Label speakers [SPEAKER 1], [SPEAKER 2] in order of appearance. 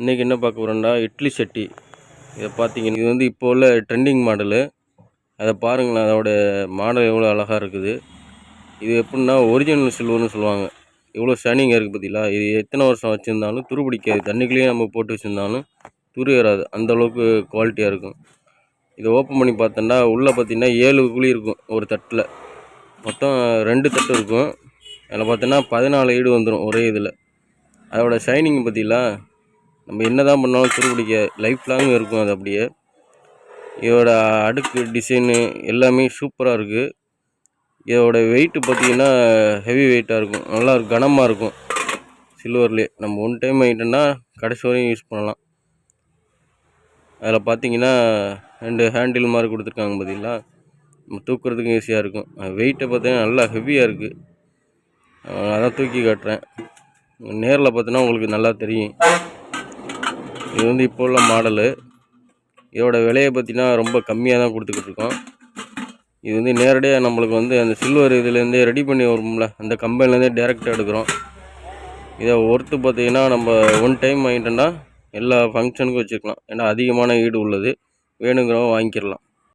[SPEAKER 1] இன்றைக்கி என்ன பார்க்க போகிறோம்டா இட்லி சட்டி. இதை பார்த்தீங்கன்னா இது வந்து இப்போ உள்ள ட்ரெண்டிங் மாடலு அதை பாருங்களேன் அதோட மாடல் எவ்வளோ அழகாக இருக்குது. இது எப்படின்னா ஒரிஜினல் சில்வர்னு சொல்லுவாங்க. எவ்வளோ ஷைனிங்காக இருக்குது பார்த்தீங்களா இது எத்தனை வருஷம் வச்சுருந்தாலும் துரு பிடிக்காது. தண்ணிக்குள்ளேயே நம்ம போட்டு வச்சுருந்தாலும் துரு ஏறாது. அந்த அளவுக்கு குவாலிட்டியாக இருக்கும். இதை ஓப்பன் பண்ணி பார்த்தோன்னா உள்ளே பார்த்தீங்கன்னா ஏழு குழி இருக்கும் ஒரு தட்டில். மொத்தம் ரெண்டு தட்டு இருக்கும். அதில் பார்த்தோன்னா பதினாலு ஈடு வந்துடும் ஒரே இதில். அதோடய ஷைனிங் பார்த்தீங்களா நம்ம என்ன தான் பண்ணாலும் துரு பிடிக்க லைஃப் லாங் இருக்கும் அது அப்படியே. இதோட அடுக்கு டிசைனு எல்லாமே சூப்பராக இருக்குது இதோட வெயிட்டு பார்த்தீங்கன்னா ஹெவி வெயிட்டாக இருக்கும். நல்லா கனமாக இருக்கும். சில்வர்லேயே நம்ம ஒன் டைம் ஆகிட்டோன்னா கடைசி வரையும் யூஸ் பண்ணலாம். அதில் பார்த்தீங்கன்னா ரெண்டு ஹேண்டில் மாதிரி கொடுத்துருக்காங்க பார்த்தீங்களா? நம்ம தூக்குறதுக்கும் ஈஸியாக இருக்கும். வெயிட்டை பார்த்தீங்கன்னா நல்லா ஹெவியாக இருக்குது அதான் தூக்கி காட்டுறேன். நேரில் பார்த்தோன்னா உங்களுக்கு நல்லா தெரியும். இது வந்து இப்போ உள்ள மாடலு. இதோட விலையை பார்த்தீங்கன்னா ரொம்ப கம்மியாக தான் கொடுத்துக்கிட்டு இருக்கோம். இது வந்து நேரடியாக நம்மளுக்கு வந்து அந்த சில்வர் இதுலேருந்தே ரெடி பண்ணி வரும்ல அந்த கம்பெனிலேருந்தே டேரெக்டாக எடுக்கிறோம். இதை ஒர்த்து பார்த்தீங்கன்னா நம்ம ஒன் டைம் வாங்கிட்டோம்னா எல்லா ஃபங்க்ஷனுக்கும் வச்சுக்கலாம் ஏன்னா அதிகமான ஈடு உள்ளது. வேணுங்கிறவங்க வாங்கிக்கிடலாம்